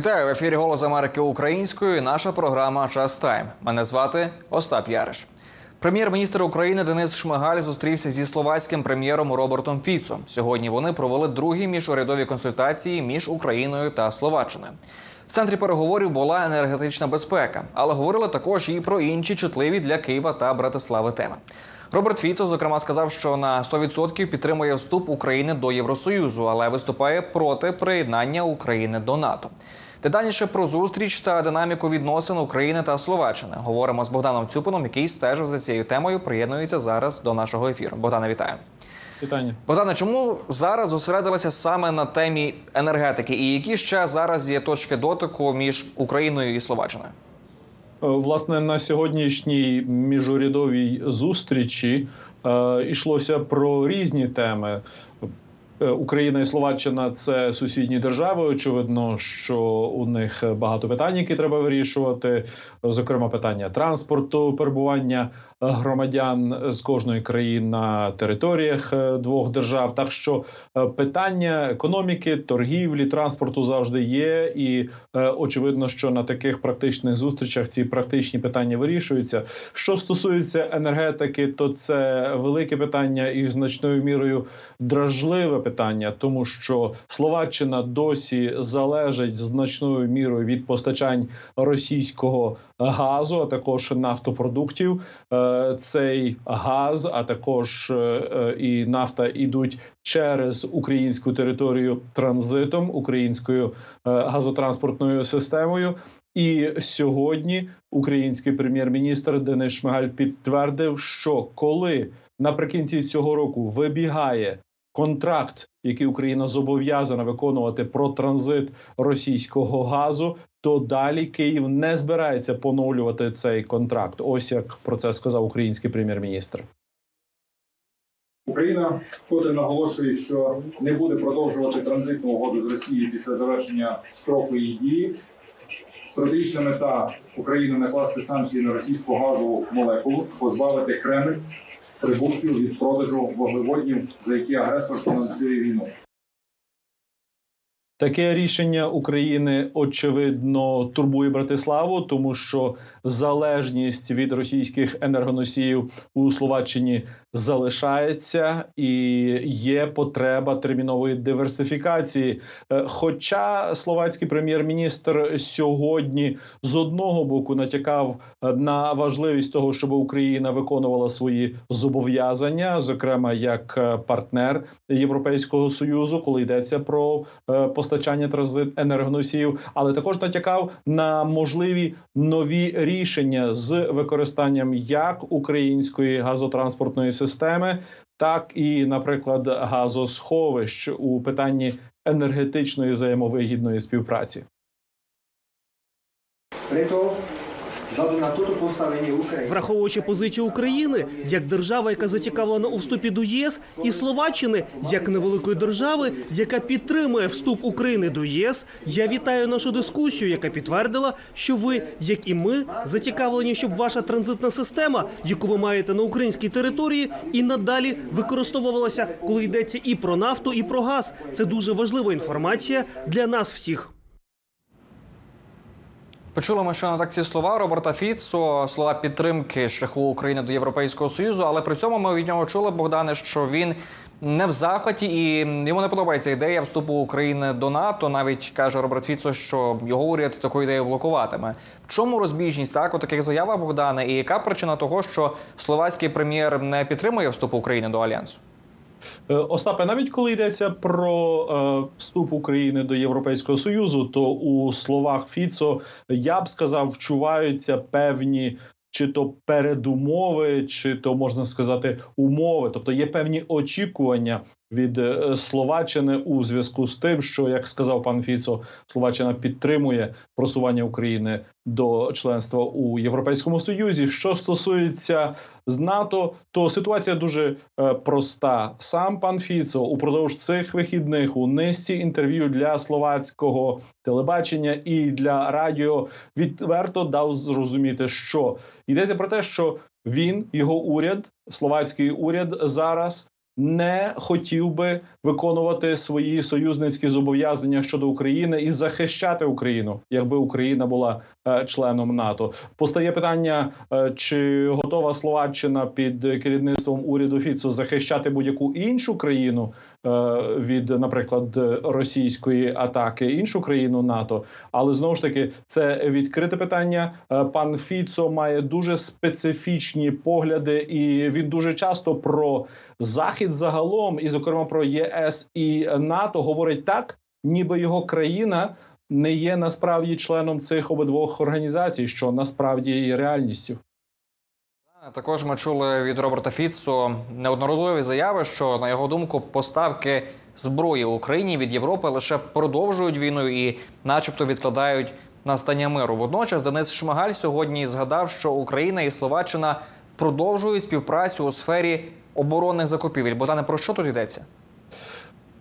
Вітаю в ефірі Голос Америки українською. і Наша програма Час Тайм. Мене звати Остап Яриш. Прем'єр-міністр України Денис Шмигаль зустрівся зі словацьким прем'єром Робертом Фіцо. Сьогодні вони провели другі міжурядові консультації між Україною та Словаччиною. В центрі переговорів була енергетична безпека, але говорили також і про інші чутливі для Києва та Братислави теми. Роберт Фіцо, зокрема, сказав, що на 100% підтримує вступ України до Євросоюзу, але виступає проти приєднання України до НАТО. Детальніше про зустріч та динаміку відносин України та Словаччини говоримо з Богданом Цюпином, який стежив за цією темою. Приєднується зараз до нашого ефіру. Богдане, вітаю. Питання. Богдане, чому зараз зосередилися саме на темі енергетики, і які ще зараз є точки дотику між Україною і Словаччиною? Е, Власне, на сьогоднішній міжурядовій зустрічі е, йшлося про різні теми. Е, Україна і Словаччина це сусідні держави. Очевидно, що у них багато питань, які треба вирішувати. Зокрема, питання транспорту, перебування громадян з кожної країни на територіях е, двох держав. Так що е, питання економіки, торгівлі, транспорту завжди є, і е, очевидно, що на таких практичних зустрічах ці практичні питання вирішуються. Що стосується енергетики, то це велике питання і значною мірою дражливе питання, тому що Словаччина досі залежить значною мірою від постачань російського газу, а також нафтопродуктів. Цей газ, а також е, е, і нафта ідуть через українську територію транзитом українською е, газотранспортною системою. І сьогодні український прем'єр-міністр Денис Шмигаль підтвердив, що коли наприкінці цього року вибігає контракт, який Україна зобов'язана виконувати про транзит російського газу, то далі Київ не збирається поновлювати цей контракт. Ось як про це сказав український прем'єр-міністр. Україна вкотре наголошує, що не буде продовжувати транзитну угоду з Росією після завершення строку її дії. Стратегічна мета України накласти санкції на російську газову молекулу, позбавити Кремль прибутків від продажу вуглеводнів, за які агресор фінансує війну. Таке рішення України очевидно турбує Братиславу, тому що залежність від російських енергоносіїв у Словаччині залишається і є потреба термінової диверсифікації. Е, Хоча словацький прем'єр-міністр сьогодні з одного боку натякав е, на важливість того, щоб Україна виконувала свої зобов'язання, зокрема як е, партнер Європейського союзу, коли йдеться про е, постачання транзит енергоносіїв, але також натякав на можливі нові рішення з використанням як української газотранспортної системи, так і, наприклад, газосховищ у питанні енергетичної взаємовигідної співпраці. Preto, na toto postavenie Враховуючи позицію України як держава, яка зацікавлена у вступі до ЄС, і Словаччини як невеликої держави, яка підтримує вступ України до ЄС, я вітаю нашу дискусію, яка підтвердила, що ви, як і ми, зацікавлені, щоб ваша транзитна система, яку ви маєте на українській території, і надалі використовувалася, коли йдеться і про нафту, і про газ. Це дуже важлива інформація для нас всіх. Почули ми, що на так ці слова Роберта Фіцо, слова підтримки шляху України до Європейського союзу, але при цьому ми від нього чули, Богдане, що він не в захваті і йому не подобається ідея вступу України до НАТО. Навіть каже Роберт Фіцо, що його уряд таку ідею блокуватиме. В чому розбіжність так у таких заявах Богдане? І яка причина того, що словацький прем'єр не підтримує вступ України до альянсу? Е, Остапе, навіть коли йдеться про е, вступ України до Європейського союзу, то у словах Фіцо я б сказав, вчуваються певні. Чи то передумови, чи то можна сказати умови, тобто є певні очікування від е, Словаччини у зв'язку з тим, що як сказав пан Фіцо, Словаччина підтримує просування України до членства у Європейському Союзі. Що стосується з НАТО, то ситуація дуже е, проста. Сам пан Фіцо упродовж цих вихідних у низці інтерв'ю для словацького телебачення і для радіо відверто дав зрозуміти, що йдеться про те, що він, його уряд, словацький уряд зараз не хотів би виконувати свої союзницькі зобов'язання щодо України і захищати Україну, якби Україна була е, членом НАТО. Постає питання, е, чи готова Словаччина під керівництвом уряду Фіцу захищати будь-яку іншу країну від, наприклад, російської атаки, іншу країну НАТО. Але знову ж таки, це відкрите питання. Е, Пан Фіцо має дуже специфічні погляди, і він дуже часто про захід загалом, і зокрема про ЄС і НАТО, говорить так, ніби його країна не є насправді членом цих обидвох організацій, що насправді є реальністю. Також ми чули від Роберта Фіцо неодноразові заяви, що на його думку поставки зброї Україні від Європи лише продовжують війну і, начебто, відкладають настання миру. Водночас Денис Шмагаль сьогодні згадав, що Україна і Словаччина продовжують співпрацю у сфері оборонних закупівель. Богдане, про що тут йдеться?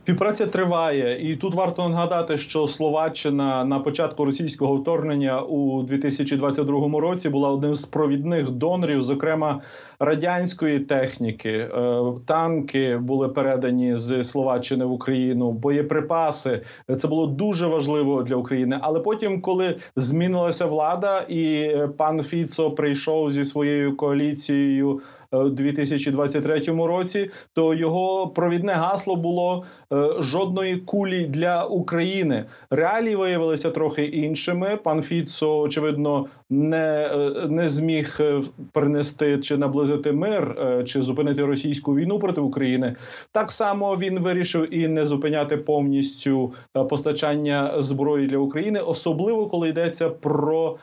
Співпраця триває, і тут варто нагадати, що Словаччина на початку російського вторгнення у 2022 році була одним з провідних донорів, зокрема радянської техніки. Е, Танки були передані з Словаччини в Україну, боєприпаси. Це було дуже важливо для України. Але потім, коли змінилася влада, і е, пан Фіцо прийшов зі своєю коаліцією. Е, У 2023 році, то його провідне гасло було е, жодної кулі для України. Реалії виявилися трохи іншими. Пан Фіцо, очевидно, не, е, не зміг е, принести чи наблизити мир, е, чи зупинити російську війну проти України. Так само він вирішив і не зупиняти повністю постачання зброї для України, особливо коли йдеться про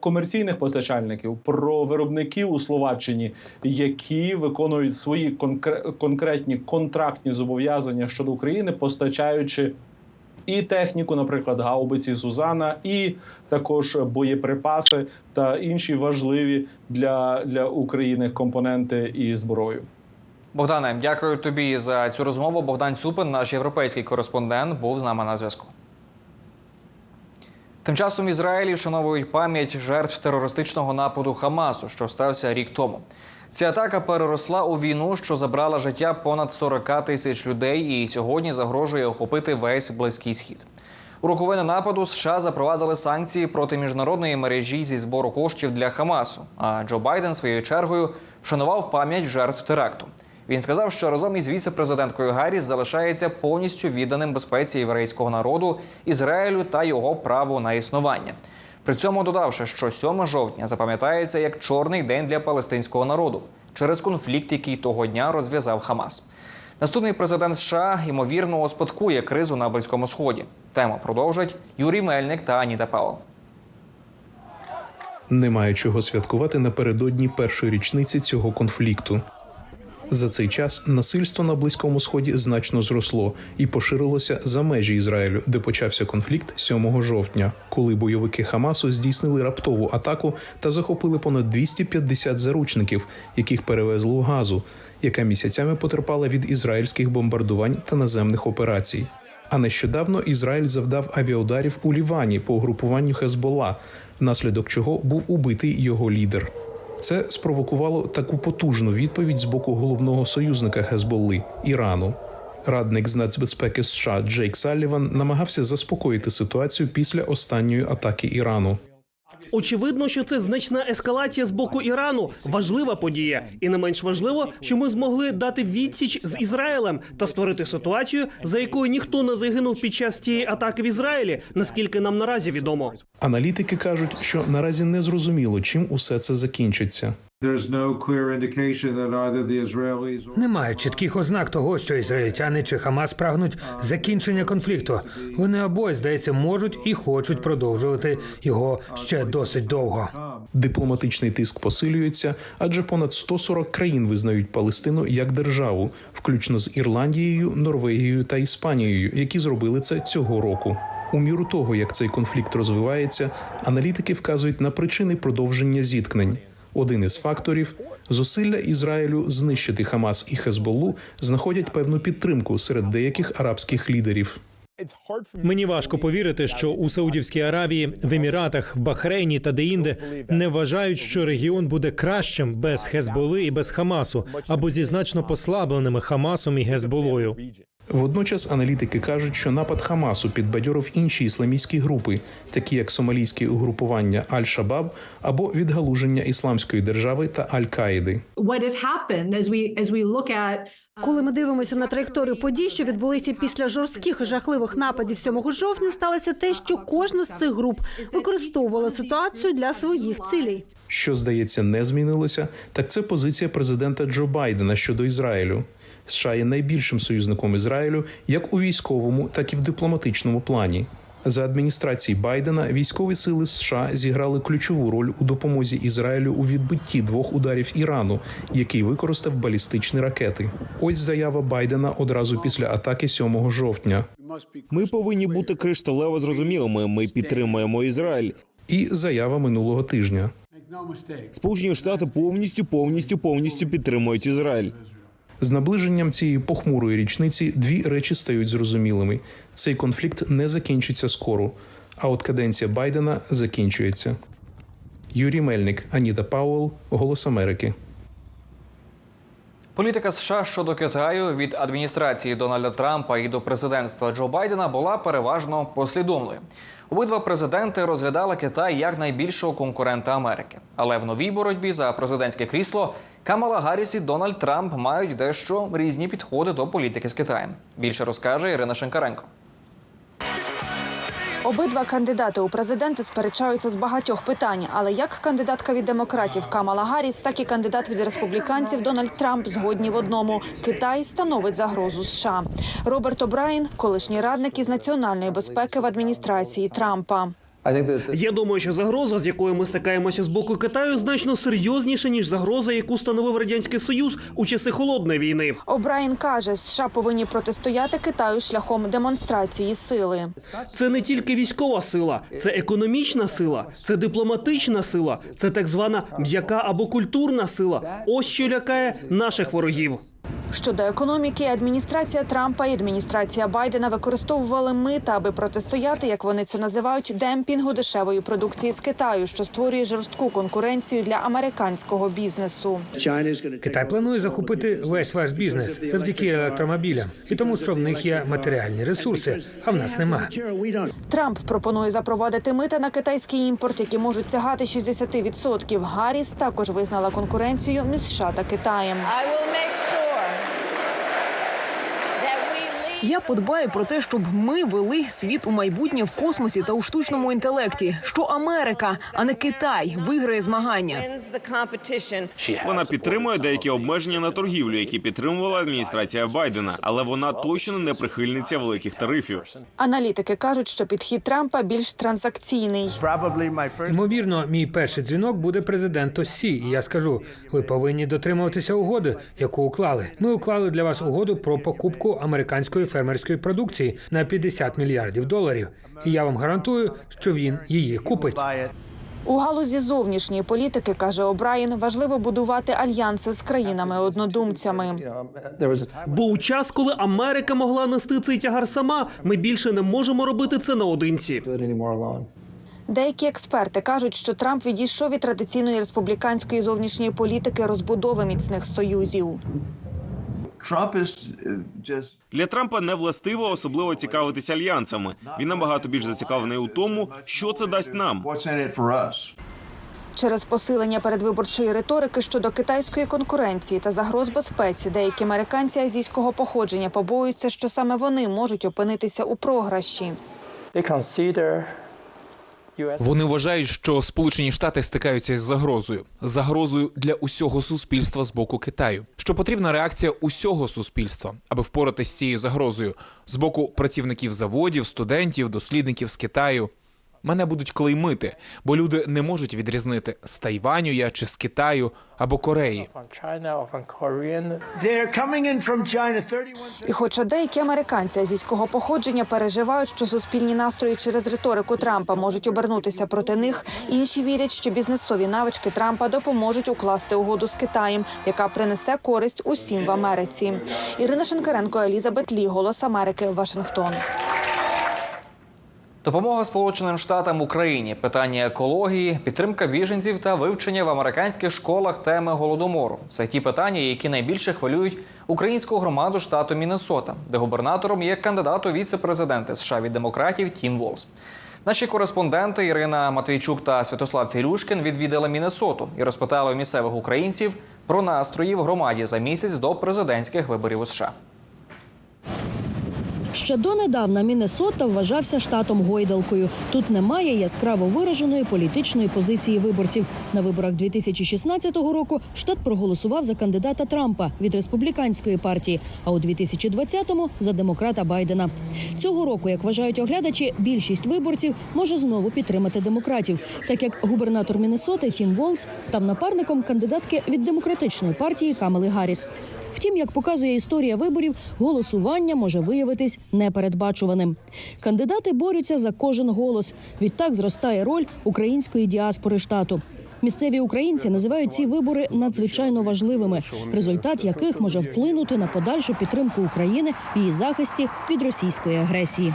комерційних постачальників, про виробників у Словаччині, які виконують свої конкре- конкретні контрактні зобов'язання щодо України, постачаючи і техніку, наприклад, гаубиці Сузана, і також боєприпаси та інші важливі для, для України компоненти і зброю. Богдане, дякую тобі за цю розмову. Богдан Цюпин, наш європейський кореспондент, був з нами на зв'язку. Тим часом в Ізраїлі вшановують пам'ять жертв терористичного нападу Хамасу, що стався рік тому. Ця атака переросла у війну, що забрала життя понад 40 тисяч людей, і сьогодні загрожує охопити весь близький схід. У роковини нападу США запровадили санкції проти міжнародної мережі зі збору коштів для Хамасу. А Джо Байден своєю чергою вшанував пам'ять жертв теракту. Він сказав, що разом із віце-президенткою Гарріс залишається повністю відданим безпеці єврейського народу, Ізраїлю та його праву на існування. При цьому додавши, що 7 жовтня запам'ятається як чорний день для палестинського народу через конфлікт, який того дня розв'язав Хамас. Наступний президент США ймовірно успадкує кризу на близькому сході. Тему продовжать Юрій Мельник та Аніта Павел. Немає чого святкувати напередодні першої річниці цього конфлікту. За цей час насильство на близькому сході значно зросло і поширилося за межі Ізраїлю, де почався конфлікт 7 жовтня, коли бойовики Хамасу здійснили раптову атаку та захопили понад 250 заручників, яких перевезли у газу, яка місяцями потерпала від ізраїльських бомбардувань та наземних операцій. А нещодавно Ізраїль завдав авіаударів у Лівані по угрупуванню Хезбола, внаслідок чого був убитий його лідер. Це спровокувало таку потужну відповідь з боку головного союзника Хезболли Ірану. Радник з нацбезпеки США Джейк Салліван намагався заспокоїти ситуацію після останньої атаки Ірану. Очевидно, що це значна ескалація з боку Ірану, важлива подія, і не менш важливо, що ми змогли дати відсіч з Ізраїлем та створити ситуацію, за якою ніхто не загинув під час цієї атаки в Ізраїлі, наскільки нам наразі відомо. Аналітики кажуть, що наразі не зрозуміло, чим усе це закінчиться. There's no clear indication that either the Israelis or Немає чітких ознак того, що ізраїльтяни чи Хамас прагнуть закінчення конфлікту. Вони обоє, здається, можуть і хочуть продовжувати його ще досить довго. Дипломатичний тиск посилюється, адже понад 140 країн визнають Палестину як державу, включно з Ірландією, Норвегією та Іспанією, які зробили це цього року. У міру того, як цей конфлікт розвивається, аналітики вказують на причини продовження зіткнень. Один із факторів зусилля Ізраїлю знищити Хамас і Хезболлу знаходять певну підтримку серед деяких арабських лідерів. Мені важко повірити, що у Саудівській Аравії, в Еміратах, в Бахрейні та деінде не вважають, що регіон буде кращим без Хезболи і без Хамасу, або зі значно послабленими Хамасом і Гезболою. Водночас аналітики кажуть, що напад Хамасу підбадьорив інші ісламістські групи, такі як сомалійське угрупування Аль-Шабаб або відгалуження ісламської держави та Аль-Каїди. at Коли ми дивимося на траєкторію подій, що відбулися після жорстких і жахливих нападів 7 жовтня, сталося те, що кожна з цих груп використовувала ситуацію для своїх цілей. Що здається не змінилося, так це позиція президента Джо Байдена щодо Ізраїлю. США є найбільшим союзником Ізраїлю як у військовому, так і в дипломатичному плані. За адміністрації Байдена військові сили США зіграли ключову роль у допомозі Ізраїлю у відбитті двох ударів Ірану, який використав балістичні ракети. Ось заява Байдена одразу після атаки 7 жовтня. Ми повинні бути кришталево зрозумілими. Ми підтримуємо Ізраїль. І заява минулого тижня. Сполучені Штати повністю, повністю, повністю підтримують Ізраїль. З наближенням цієї похмурої річниці дві речі стають зрозумілими: цей конфлікт не закінчиться скоро, а от каденція Байдена закінчується. Юрій Мельник, Аніта Пауел, Голос Америки. Політика США щодо Китаю від адміністрації Дональда Трампа і до президентства Джо Байдена була переважно послідовною. Обидва президенти розглядали Китай як найбільшого конкурента Америки. Але в новій боротьбі за президентське крісло Камала Гарріс і Дональд Трамп мають дещо різні підходи до політики з Китаєм. Більше розкаже Ірина Шенкаренко. Обидва кандидати у президенти сперечаються з багатьох питань, але як кандидатка від демократів Камала Гарріс, так і кандидат від республіканців Дональд Трамп згодні в одному: Китай становить загрозу США. Роберт О'Брайен – колишній радник із національної безпеки в адміністрації Трампа. Я думаю, що загроза, з якою ми стикаємося з боку Китаю, значно серйозніша ніж загроза, яку становив радянський союз у часи холодної війни. О'Брайен каже, США повинні протистояти Китаю шляхом демонстрації сили. Це не тільки військова сила, це економічна сила, це дипломатична сила, це так звана м'яка або культурна сила. Ось що лякає наших ворогів. Щодо економіки, адміністрація Трампа і адміністрація Байдена використовували мита, аби протистояти, як вони це називають, демпінгу дешевої продукції з Китаю, що створює жорстку конкуренцію для американського бізнесу. Китай планує захопити весь ваш бізнес завдяки електромобілям і тому, що в них є матеріальні ресурси, а в нас нема. Трамп пропонує запровадити мита на китайський імпорт, які можуть сягати 60%. Гарріс також визнала конкуренцію між США та Китаєм. Я подбаю про те, щоб ми вели світ у майбутнє в космосі та у штучному інтелекті. Що Америка, а не Китай, виграє змагання. Вона підтримує деякі обмеження на торгівлю, які підтримувала адміністрація Байдена, але вона точно не прихильниця великих тарифів. Аналітики кажуть, що підхід Трампа більш транзакційний. Ймовірно, мій перший дзвінок буде президенту Сі. І я скажу: ви повинні дотримуватися угоди, яку уклали. Ми уклали для вас угоду про покупку американської фермерської продукції на 50 мільярдів доларів. І я вам гарантую, що він її купить. У галузі зовнішньої політики каже О'Брайен, важливо будувати альянси з країнами-однодумцями. Бо у час, коли Америка могла нести цей тягар сама, ми більше не можемо робити це наодинці. Деякі експерти кажуть, що Трамп відійшов від традиційної республіканської зовнішньої політики розбудови міцних союзів. Для Трампа не властиво особливо цікавитися альянсами. Він набагато більш зацікавлений у тому, що це дасть нам. Через посилення передвиборчої риторики щодо китайської конкуренції та загроз безпеці, деякі американці азійського походження побоюються, що саме вони можуть опинитися у програші. Вони вважають, що Сполучені Штати стикаються із загрозою, загрозою для усього суспільства з боку Китаю. Що потрібна реакція усього суспільства, аби впоратися з цією загрозою з боку працівників заводів, студентів, дослідників з Китаю. Мене будуть клеймити, бо люди не можуть відрізнити з Тайваню я чи з Китаю або Кореї. І хоча деякі американці азійського походження переживають, що суспільні настрої через риторику Трампа можуть обернутися проти них, інші вірять, що бізнесові навички Трампа допоможуть укласти угоду з Китаєм, яка принесе користь усім в Америці. Ірина Шенкаренко, Елізабет Лі, Голос Америки, Вашингтон. Допомога Сполученим Штатам Україні, питання екології, підтримка біженців та вивчення в американських школах теми голодомору це ті питання, які найбільше хвилюють українську громаду штату Міннесота, де губернатором є кандидат у віце-президенти США від демократів Тім Волс. Наші кореспонденти Ірина Матвійчук та Святослав Філюшкін відвідали Міннесоту і розпитали у місцевих українців про настрої в громаді за місяць до президентських виборів у США. Ще донедавна Міннесота вважався штатом гойдалкою. Тут немає яскраво вираженої політичної позиції виборців. На виборах 2016 року штат проголосував за кандидата Трампа від республіканської партії, а у 2020-му – за демократа Байдена. Цього року, як вважають оглядачі, більшість виборців може знову підтримати демократів, так як губернатор Міннесоти Тім Волс став напарником кандидатки від демократичної партії Камали Гарріс. Втім, як показує історія виборів, голосування може виявитись непередбачуваним. Кандидати борються за кожен голос. Відтак зростає роль української діаспори штату. Місцеві українці називають ці вибори надзвичайно важливими, результат яких може вплинути на подальшу підтримку України в її захисті від російської агресії.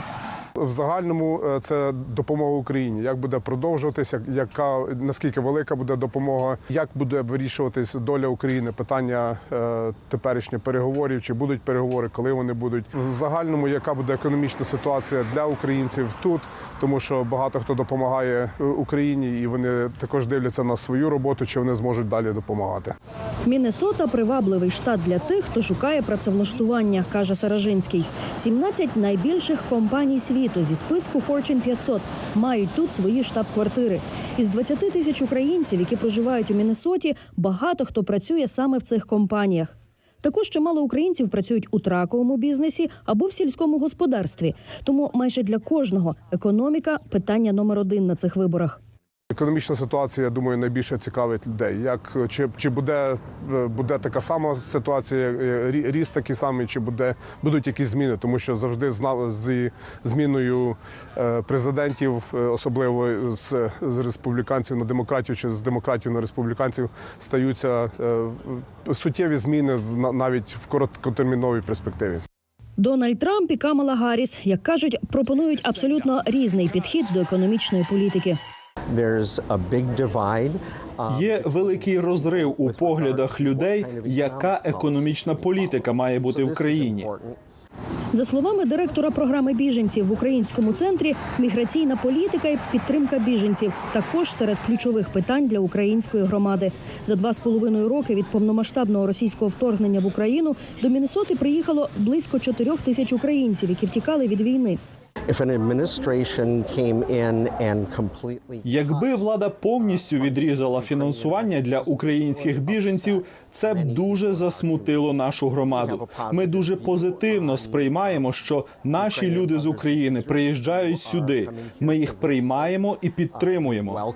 В загальному е, це допомога Україні. Як буде продовжуватися, яка наскільки велика буде допомога, як буде вирішуватись доля України? Питання е, теперішніх переговорів, чи будуть переговори, коли вони будуть в загальному, яка буде економічна ситуація для українців тут, тому що багато хто допомагає е, Україні, і вони також дивляться на свою роботу, чи вони зможуть далі допомагати. Міннесота привабливий штат для тих, хто шукає працевлаштування, каже Саражинський. 17 найбільших компаній світу зі списку Fortune 500 мають тут свої штаб-квартири. Із 20 тисяч українців, які проживають у Міннесоті, багато хто працює саме в цих компаніях. Також чимало українців працюють у траковому бізнесі або в сільському господарстві. Тому майже для кожного економіка питання номер один на цих виборах. Економічна ситуація, я думаю, найбільше цікавить людей. Як чи, чи буде, е, буде така сама ситуація, е, рі- ріст такий самий, чи буде будуть якісь зміни, тому що завжди з зміною е, президентів, особливо з, з республіканців на демократів чи з демократів на республіканців, стаються суттєві зміни навіть в короткотерміновій перспективі. Дональд Трамп і Камала Гарріс, як кажуть, пропонують абсолютно різний підхід до економічної політики. Є великий розрив у поглядах людей, яка економічна політика має бути в країні. За словами директора програми біженців в українському центрі, міграційна політика і підтримка біженців також серед ключових питань для української громади. За два з половиною роки від повномасштабного російського вторгнення в Україну до Міннесоти приїхало близько чотирьох тисяч українців, які втікали від війни. Якби влада повністю відрізала фінансування для українських біженців, це б дуже засмутило нашу громаду. Ми дуже позитивно сприймаємо, що наші люди з України приїжджають сюди. Ми їх приймаємо і підтримуємо.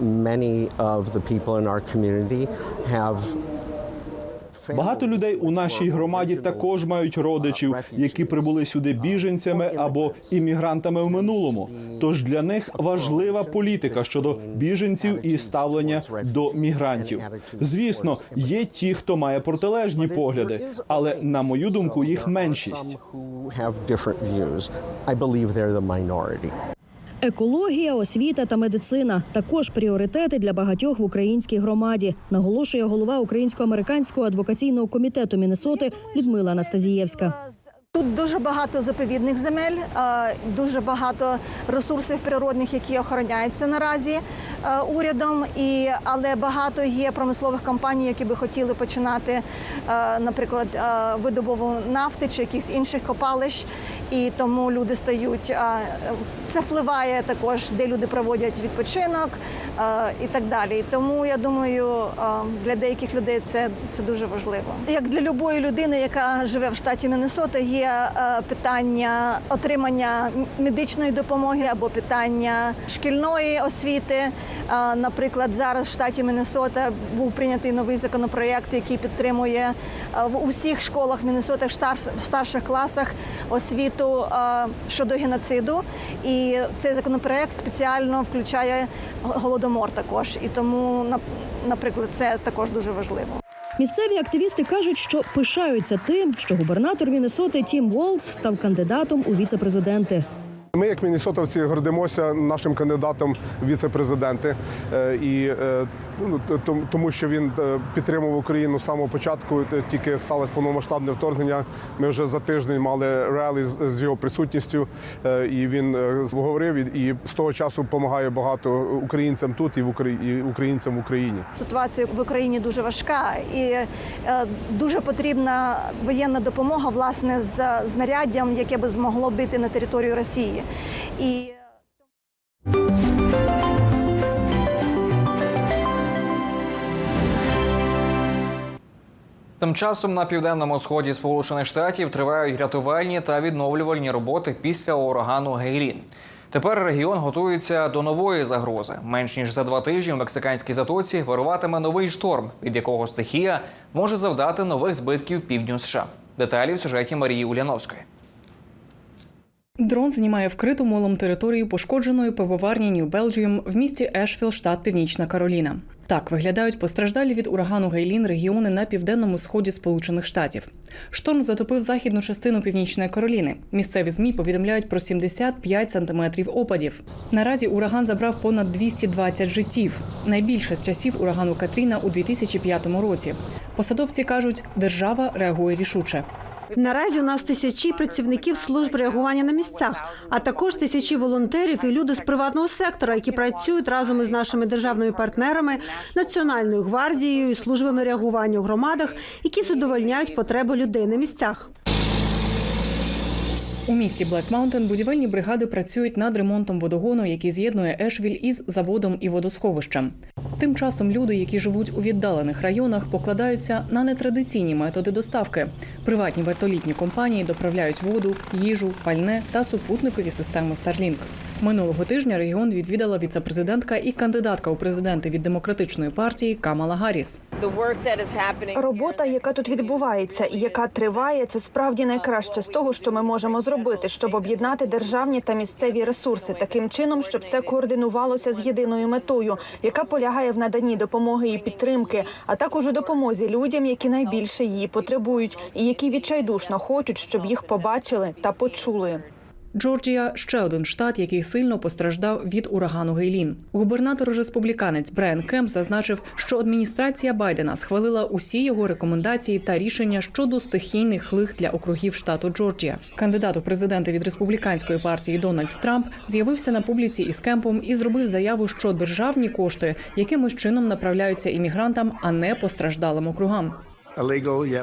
Many of the people in our community have Багато людей у нашій громаді також мають родичів, які прибули сюди біженцями або іммігрантами в минулому. Тож для них важлива політика щодо біженців і ставлення до мігрантів. Звісно, є ті, хто має протилежні погляди, але на мою думку, їх меншість. Екологія, освіта та медицина також пріоритети для багатьох в українській громаді, наголошує голова українсько-американського адвокаційного комітету Міннесоти Людмила Анастазієвська. Тут дуже багато заповідних земель, дуже багато ресурсів природних, які охороняються наразі е, урядом. Але багато є промислових компаній, які би хотіли починати, е, наприклад, е, видобуву нафти чи якихось інших копалищ. І тому люди стають. Це впливає також, де люди проводять відпочинок і так далі. Тому я думаю, для деяких людей це, це дуже важливо. Як для любої людини, яка живе в штаті Міннесота, є питання отримання медичної допомоги або питання шкільної освіти. Наприклад, зараз в штаті Міннесота був прийнятий новий законопроєкт, який підтримує в усіх школах Міннесоти в старших класах освіту е, щодо геноциду. І цей законопроект спеціально включає голодомор також. І тому, наприклад, це також дуже важливо. Місцеві активісти кажуть, що пишаються тим, що губернатор Міннесоти Тім Волц став кандидатом у віце-президенти. Ми, як мінісотовці, гордимося нашим кандидатом віце-президенти, Е, і е, ну, тому, що він е, підтримував Україну з самого початку. Тільки сталося повномасштабне вторгнення. Ми вже за тиждень мали реалій з його присутністю, і він говорив і- з того часу допомагає багато українцям тут і в українцям в Україні. Ситуація в Україні дуже важка і дуже потрібна воєнна допомога, власне, з знаряддям, яке би змогло бити на територію Росії. І Тим часом на південному сході Сполучених Штатів тривають рятувальні та відновлювальні роботи після урагану Гейлін. Тепер регіон готується до нової загрози. Менш ніж за два тижні в мексиканській затоці вируватиме новий шторм, від якого стихія може завдати нових збитків півдню США. Деталі в сюжеті Марії Уляновської. Дрон знімає вкриту молом територію пошкодженої пивоварні Нью Белджіум в місті Ешфіл, штат Північна Кароліна. Так виглядають постраждалі від урагану Гейлін регіони на південному сході Сполучених Штатів. Шторм затопив західну частину Північної Кароліни. Місцеві змі повідомляють про 75 сантиметрів опадів. Наразі ураган забрав понад 220 життів. Найбільше з часів урагану Катріна у 2005 році. Посадовці кажуть, держава реагує рішуче. Наразі у нас тисячі працівників служб реагування на місцях, а також тисячі волонтерів і люди з приватного сектора, які працюють разом із нашими державними партнерами, національною гвардією і службами реагування у громадах, які задовольняють потреби людей на місцях. У місті Блек Маунтен будівельні бригади працюють над ремонтом водогону, який з'єднує Ешвіль із заводом і водосховищем. Тим часом люди, які живуть у віддалених районах, покладаються на нетрадиційні методи доставки. Приватні вертолітні компанії доправляють воду, їжу, пальне та супутникові системи Starlink. Минулого тижня регіон відвідала віцепрезидентка і кандидатка у президенти від демократичної партії Камала Гарріс. Робота, яка тут відбувається і яка триває, це справді найкраще з того, що ми можемо зробити, щоб об'єднати державні та місцеві ресурси таким чином, щоб це координувалося з єдиною метою, яка полягає в наданні допомоги і підтримки, а також у допомозі людям, які найбільше її потребують, і які відчайдушно хочуть, щоб їх побачили та почули. Джорджія ще один штат, який сильно постраждав від урагану Гейлін. Губернатор республіканець Брайан Кемп зазначив, що адміністрація Байдена схвалила усі його рекомендації та рішення щодо стихійних лих для округів штату Джорджія. Кандидат у президенти від республіканської партії Дональд Трамп з'явився на публіці із кемпом і зробив заяву, що державні кошти якимось чином направляються іммігрантам, а не постраждалим округам.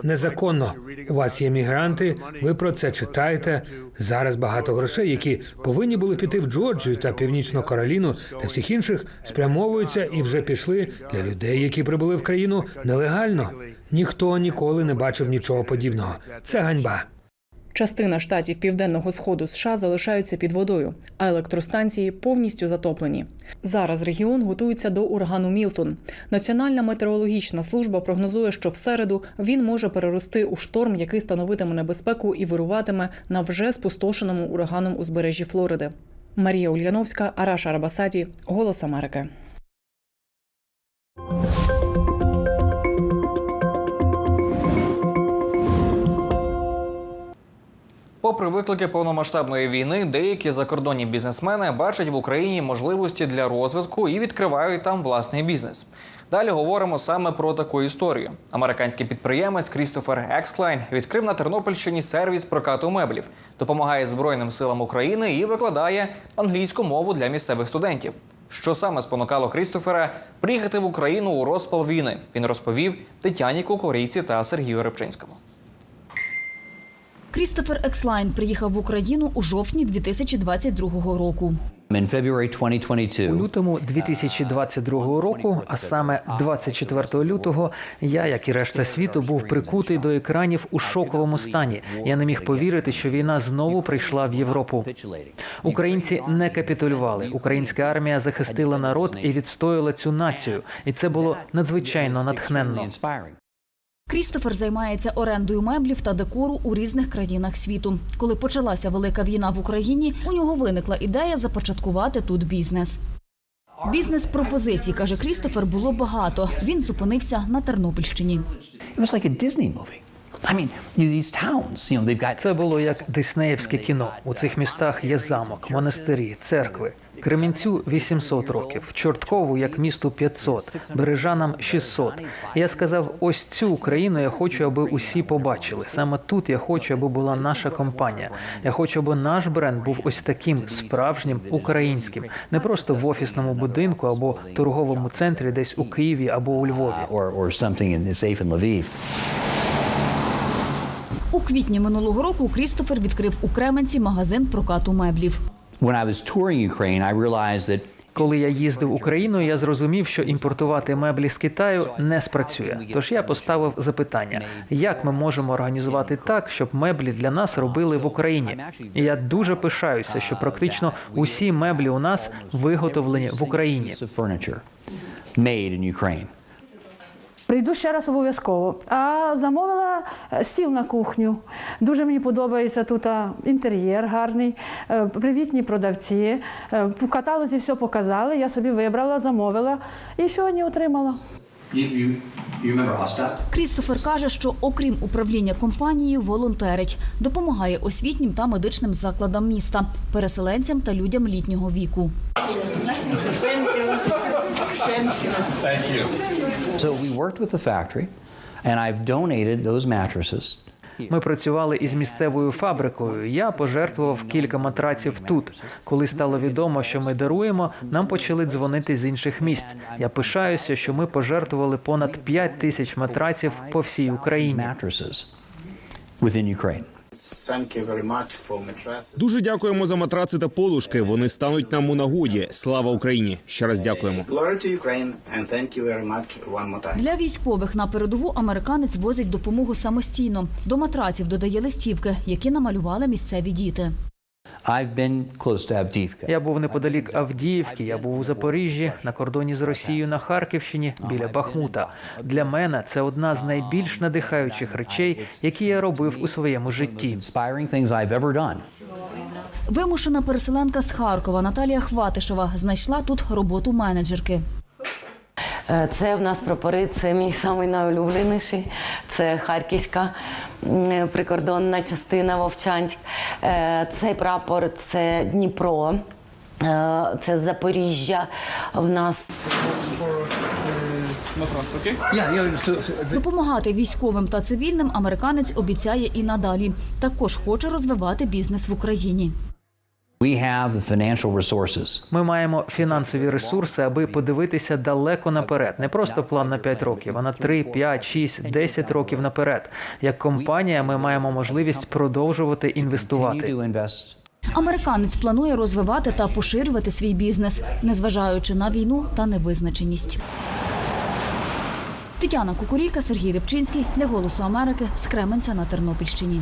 Незаконно. У вас є мігранти, ви про це читаєте. Зараз багато грошей, які повинні були піти в Джорджію та Північну Кароліну та всіх інших, спрямовуються і вже пішли для людей, які прибули в країну нелегально. Ніхто ніколи не бачив нічого подібного. Це ганьба. Частина штатів південного сходу США залишаються під водою, а електростанції повністю затоплені. Зараз регіон готується до урагану Мілтон. Національна метеорологічна служба прогнозує, що в середу він може перерости у шторм, який становитиме небезпеку і вируватиме на вже спустошеному ураганом узбережжі Флориди. Марія Ульяновська, Араш Арабасаді, Голос Америки. Попри виклики повномасштабної війни, деякі закордонні бізнесмени бачать в Україні можливості для розвитку і відкривають там власний бізнес. Далі говоримо саме про таку історію. Американський підприємець Крістофер Ексклайн відкрив на Тернопільщині сервіс прокату меблів, допомагає Збройним силам України і викладає англійську мову для місцевих студентів. Що саме спонукало Крістофера приїхати в Україну у розпал війни? Він розповів Тетяні Кукурійці та Сергію Рибчинському. Крістофер Екслайн приїхав в Україну у жовтні 2022 року. У лютому 2022 року, а саме 24 лютого, я, як і решта світу, був прикутий до екранів у шоковому стані. Я не міг повірити, що війна знову прийшла в Європу. Українці не капітулювали. Українська армія захистила народ і відстояла цю націю, і це було надзвичайно натхненно. Крістофер займається орендою меблів та декору у різних країнах світу. Коли почалася велика війна в Україні, у нього виникла ідея започаткувати тут бізнес. Бізнес пропозицій, каже Крістофер, було багато. Він зупинився на Тернопільщині. Це було як диснеївське кіно. У цих містах є замок, монастирі, церкви. Кремінцю 800 років, Чорткову як місту 500, Бережанам 600. Я сказав: ось цю Україну я хочу, аби усі побачили. Саме тут я хочу, аби була наша компанія. Я хочу, аби наш бренд був ось таким справжнім українським, не просто в офісному будинку або торговому центрі, десь у Києві або у Львові. У квітні минулого року Крістофер відкрив у Кременці магазин прокату меблів. Коли я їздив Україною, я зрозумів, що імпортувати меблі з Китаю не спрацює. Тож я поставив запитання: як ми можемо організувати так, щоб меблі для нас робили в Україні? І я дуже пишаюся, що практично усі меблі у нас виготовлені в Україні. Прийду ще раз обов'язково. А замовила е, стіл на кухню. Дуже мені подобається тут інтер'єр гарний, е, привітні продавці. Е, В каталозі все показали. Я собі вибрала, замовила і сьогодні отримала. Крістофер каже, що окрім управління компанією, волонтерить, допомагає освітнім та медичним закладам міста, переселенцям та людям літнього віку. So we worked with the factory, and I've donated those mattresses. Ми працювали із місцевою фабрикою. Я пожертвував кілька матраців тут. Коли стало відомо, що ми даруємо, нам почали дзвонити з інших місць. Я пишаюся, що ми пожертвували понад 5 тисяч матраців по всій Україні. Дуже дякуємо за матраци та подушки. Вони стануть нам у нагоді. Слава Україні! Ще раз дякуємо. Для військових на передову американець возить допомогу самостійно. До матраців додає листівки, які намалювали місцеві діти. I've been close to Avdiivka. Я був неподалік Авдіївки. Я був у Запоріжжі на кордоні з Росією на Харківщині біля Бахмута. Для мене це одна з найбільш надихаючих речей, які я робив у своєму житті. Inspiring things I've ever done. Вимушена переселенка з Харкова Наталія Хватишева знайшла тут роботу менеджерки. Е, Це в нас прапори, це мій самий найулюбленіший. Це харківська прикордонна частина Вовчанськ. Е, Цей прапор це Дніпро, Е, це Запоріжжя. В нас Допомагати військовим та цивільним американець обіцяє і надалі. Також хоче розвивати бізнес в Україні. Ми маємо фінансові ресурси, аби подивитися далеко наперед. Не просто план на 5 років, а на 3, 5, 6, 10 років наперед. Як компанія, ми маємо можливість продовжувати інвестувати. Американець планує розвивати та поширювати свій бізнес, незважаючи на війну та невизначеність. Тетяна Кукуріка, Сергій Рибчинський для Голосу Америки з Кременця на Тернопільщині.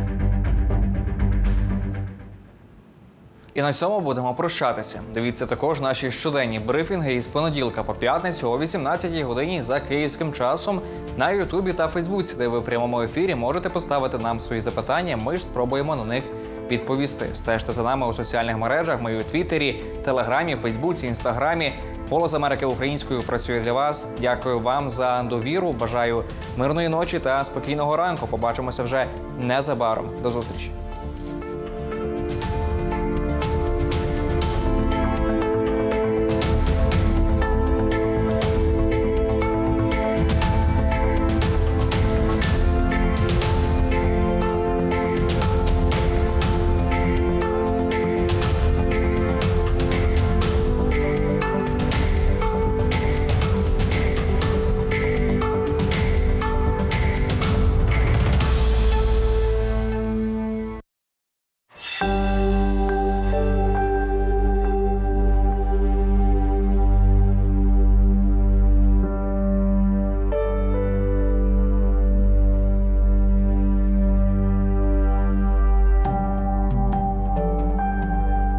І на цьому будемо прощатися. Дивіться також наші щоденні брифінги із понеділка по п'ятницю о 18 годині за київським часом на Ютубі та Фейсбуці, де ви в прямому ефірі можете поставити нам свої запитання. Ми ж спробуємо на них відповісти. Стежте за нами у соціальних мережах. Ми у Твіттері, Телеграмі, Фейсбуці, Інстаграмі. Голос Америки українською працює для вас. Дякую вам за довіру. Бажаю мирної ночі та спокійного ранку. Побачимося вже незабаром. До зустрічі.